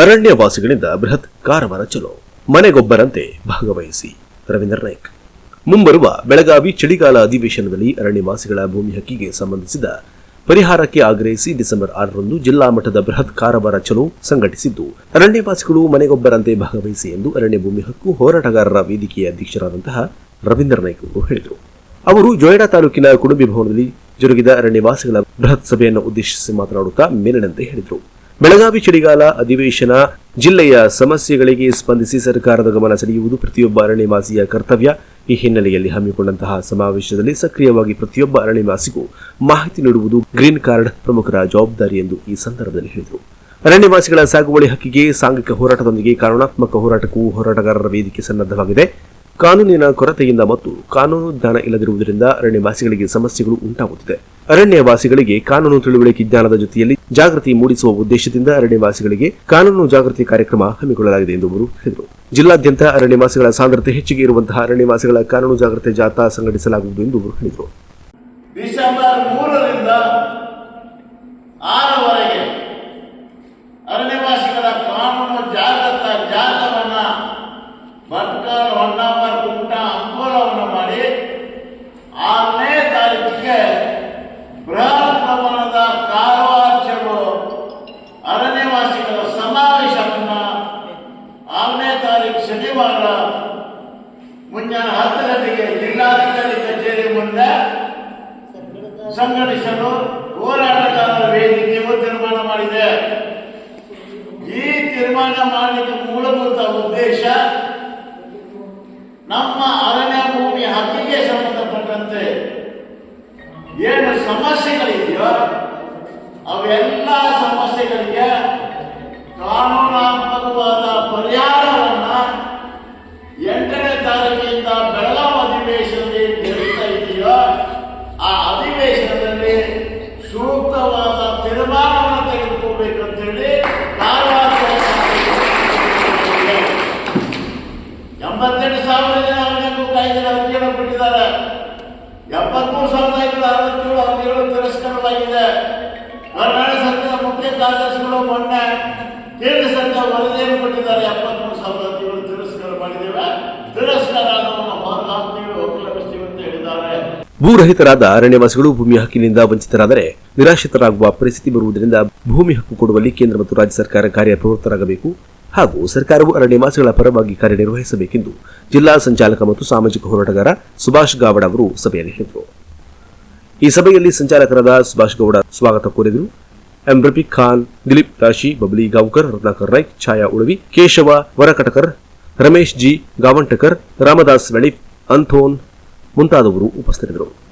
ಅರಣ್ಯವಾಸಿಗಳಿಂದ ಬೃಹತ್ ಕಾರವಾರ ಚಲೋ. ಮನೆಗೊಬ್ಬರಂತೆ ಭಾಗವಹಿಸಿ. ರವೀಂದ್ರ ನಾಯ್ಕ್. ಮುಂಬರುವ ಬೆಳಗಾವಿ ಚಳಿಗಾಲ ಅಧಿವೇಶನದಲ್ಲಿ ಅರಣ್ಯವಾಸಿಗಳ ಭೂಮಿ ಹಕ್ಕಿಗೆ ಸಂಬಂಧಿಸಿದ ಪರಿಹಾರಕ್ಕೆ ಆಗ್ರಹಿಸಿ ಡಿಸೆಂಬರ್ ಆರರಂದು ಜಿಲ್ಲಾ ಮಟ್ಟದ ಬೃಹತ್ ಕಾರವಾರ ಚಲೋ ಸಂಘಟಿಸಿದ್ದು, ಅರಣ್ಯವಾಸಿಗಳು ಮನೆಗೊಬ್ಬರಂತೆ ಭಾಗವಹಿಸಿ ಎಂದು ಅರಣ್ಯ ಭೂಮಿ ಹಕ್ಕು ಹೋರಾಟಗಾರರ ವೇದಿಕೆಯ ಅಧ್ಯಕ್ಷರಾದಂತಹ ರವೀಂದ್ರ ನಾಯ್ಕ್ ಅವರು ಹೇಳಿದರು. ಅವರು ಜೊಯ್ಡಾ ತಾಲೂಕಿನ ಕುಡುಂಬಿ ಭವನದಲ್ಲಿ ಜರುಗಿದ ಅರಣ್ಯವಾಸಿಗಳ ಬೃಹತ್ ಸಭೆಯನ್ನು ಉದ್ದೇಶಿಸಿ ಮಾತನಾಡುತ್ತಾ ಮೇಲಿನಂತೆ ಹೇಳಿದರು. ಬೆಳಗಾವಿ ಚಳಿಗಾಲ ಅಧಿವೇಶನ ಜಿಲ್ಲೆಯ ಸಮಸ್ಯೆಗಳಿಗೆ ಸ್ಪಂದಿಸಿ ಸರ್ಕಾರದ ಗಮನ ಸೆಳೆಯುವುದು ಪ್ರತಿಯೊಬ್ಬ ಅರಣ್ಯವಾಸಿಯ ಕರ್ತವ್ಯ. ಈ ಹಿನ್ನೆಲೆಯಲ್ಲಿ ಹಮ್ಮಿಕೊಂಡಂತಹ ಸಮಾವೇಶದಲ್ಲಿ ಸಕ್ರಿಯವಾಗಿ ಪ್ರತಿಯೊಬ್ಬ ಅರಣ್ಯವಾಸಿಗೂ ಮಾಹಿತಿ ನೀಡುವುದು ಗ್ರೀನ್ ಕಾರ್ಡ್ ಪ್ರಮುಖರ ಜವಾಬ್ದಾರಿ ಎಂದು ಈ ಸಂದರ್ಭದಲ್ಲಿ ಹೇಳಿದರು. ಅರಣ್ಯವಾಸಿಗಳ ಸಾಗುವಳಿ ಹಕ್ಕಿಗೆ ಸಾಂಘಿಕ ಹೋರಾಟದೊಂದಿಗೆ ಕಾನೂನಾತ್ಮಕ ಹೋರಾಟಕ್ಕೂ ಹೋರಾಟಗಾರರ ವೇದಿಕೆ ಸನ್ನದ್ಧವಾಗಿದೆ. ಕಾನೂನಿನ ಕೊರತೆಯಿಂದ ಮತ್ತು ಕಾನೂನು ಜ್ಞಾನ ಇಲ್ಲದಿರುವುದರಿಂದ ಅರಣ್ಯವಾಸಿಗಳಿಗೆ ಸಮಸ್ಯೆಗಳು ಉಂಟಾಗುತ್ತಿದೆ. ಅರಣ್ಯವಾಸಿಗಳಿಗೆ ಕಾನೂನು ತಿಳುವಳಿಕೆ ಜ್ಞಾನದ ಜೊತೆಯಲ್ಲಿ ಜಾಗೃತಿ ಮೂಡಿಸುವ ಉದ್ದೇಶದಿಂದ ಅರಣ್ಯವಾಸಿಗಳಿಗೆ ಕಾನೂನು ಜಾಗೃತಿ ಕಾರ್ಯಕ್ರಮ ಹಮ್ಮಿಕೊಳ್ಳಲಾಗಿದೆ ಎಂದು ಅವರು ಹೇಳಿದರು. ಜಿಲ್ಲಾದ್ಯಂತ ಅರಣ್ಯವಾಸಿಗಳ ಸಾಂದ್ರತೆ ಹೆಚ್ಚಿಗೆ ಇರುವಂತಹ ಅರಣ್ಯವಾಸಿಗಳ ಕಾನೂನು ಜಾಗೃತಿ ಜಾಥಾ ಸಂಘಟಿಸಲಾಗುವುದು ಎಂದು ಅವರು ಹೇಳಿದರು. ಡಿಸೆಂಬರ್ ಆರನೇ ತಾರೀಕಿಗೆ ಬೃಹತ್ ಪ್ರಮಾಣದ ಕಾರವಾರ ಚಲೋ ಅರಣ್ಯವಾಸಿಗಳ ಸಮಾವೇಶವನ್ನ ಆರನೇ ತಾರೀಕು ಶನಿವಾರ ಮುಂಜಾನೆ ಹತ್ತು ಗಂಟೆಗೆ ಜಿಲ್ಲಾಧಿಕಾರಿ ಕಚೇರಿ ಮುಂದೆ ಸಂಘಟಿಸಲು ಹೋರಾಟಗಾರರ ವೇದಿಕೆಯು ತೀರ್ಮಾನ ಮಾಡಿದೆ. ಈ ತೀರ್ಮಾನ ಮಾಡಲಿಕ್ಕೆ ಮೂಲಭೂತ ಉದ್ದೇಶ ನಮ್ಮ ಅರಣ್ಯ ತಾರೀಕಿನಿಂದ ಬೆಳಗಾವಿ ಅಧಿವೇಶನದಲ್ಲಿ ನಡೀತಾ ಇದೆಯೋ ಆ ಅಧಿವೇಶನದಲ್ಲಿ ಸೂಕ್ತವಾದ ತೀರ್ಮಾನವನ್ನು ತೆಗೆದುಕೊಳ್ಬೇಕು ಅಂತ ಹೇಳಿ ಎಂಬತ್ತೆಂಟು ಸಾವಿರ ಜನ ಅರಣ್ಯಕ್ಕೂ ಕಾಯ್ದೆ ಅರ್ಜಿಯನ್ನು ಕೊಟ್ಟಿದ್ದಾರೆ. ಎಪ್ಪತ್ಮೂರು ಸಾವಿರದ ಐನೂರ ಅರವತ್ತೇಳು ಅರ್ಜಿಗಳು ತಿರಸ್ಕರಣವಾಗಿದೆ. ಕರ್ನಾಟಕ ಸರ್ಕಾರ ಮುಖ್ಯ ಕಾರ್ಯದರ್ಶಿಗಳು ಮೊನ್ನೆ ಕೇಂದ್ರ ಸರ್ಕಾರ ವರದಿಯನ್ನು ಕೊಟ್ಟಿದ್ದಾರೆ. ಎಪ್ಪತ್ಮೂರು ಸಾವಿರ ಅರ್ಜಿಗಳು ತಿರಸ್ಕಾರ ಮಾಡಿದ್ದೇವೆ. ಭೂರಹಿತರಾದ ಅರಣ್ಯವಾಸಿಗಳು ಭೂಮಿ ಹಕ್ಕಿನಿಂದ ವಂಚಿತರಾದರೆ ನಿರಾಶ್ರಿತರಾಗುವ ಪರಿಸ್ಥಿತಿ ಬರುವುದರಿಂದ ಭೂಮಿ ಹಕ್ಕು ಕೊಡುವಲ್ಲಿ ಕೇಂದ್ರ ಮತ್ತು ರಾಜ್ಯ ಸರ್ಕಾರ ಕಾರ್ಯಪ್ರವೃತ್ತರಾಗಬೇಕು ಹಾಗೂ ಸರ್ಕಾರವು ಅರಣ್ಯವಾಸಿಗಳ ಪರವಾಗಿ ಕಾರ್ಯನಿರ್ವಹಿಸಬೇಕೆಂದು ಜಿಲ್ಲಾ ಸಂಚಾಲಕ ಮತ್ತು ಸಾಮಾಜಿಕ ಹೋರಾಟಗಾರ ಸುಭಾಷ್ ಗಾವಡ ಅವರು ಸಭೆಯಲ್ಲಿ ಹೇಳಿದರು. ಈ ಸಭೆಯಲ್ಲಿ ಸಂಚಾಲಕರಾದ ಸುಭಾಷ್ ಗೌಡ ಸ್ವಾಗತ ಕೋರಿದರು. ಎಂ. ರಫೀಕ್ ಖಾನ್, ದಿಲೀಪ್ ರಾಶಿ, ಬಬ್ಲಿ ಗಾವ್ಕರ್, ರತ್ನಾಕರ್ ರೈಕ್, ಛಾಯಾ ಉಳವಿ, ಕೇಶವ, ವರಕಟಕರ್, ರಮೇಶ್ ಜಿ, ಗಾವಂಟಕರ್, ರಾಮದಾಸ್ ವೆಳಿಪ್ ಅಂಥೋನ್ ಮುಂತಾದವರು ಉಪಸ್ಥಿತರಿದ್ದರು.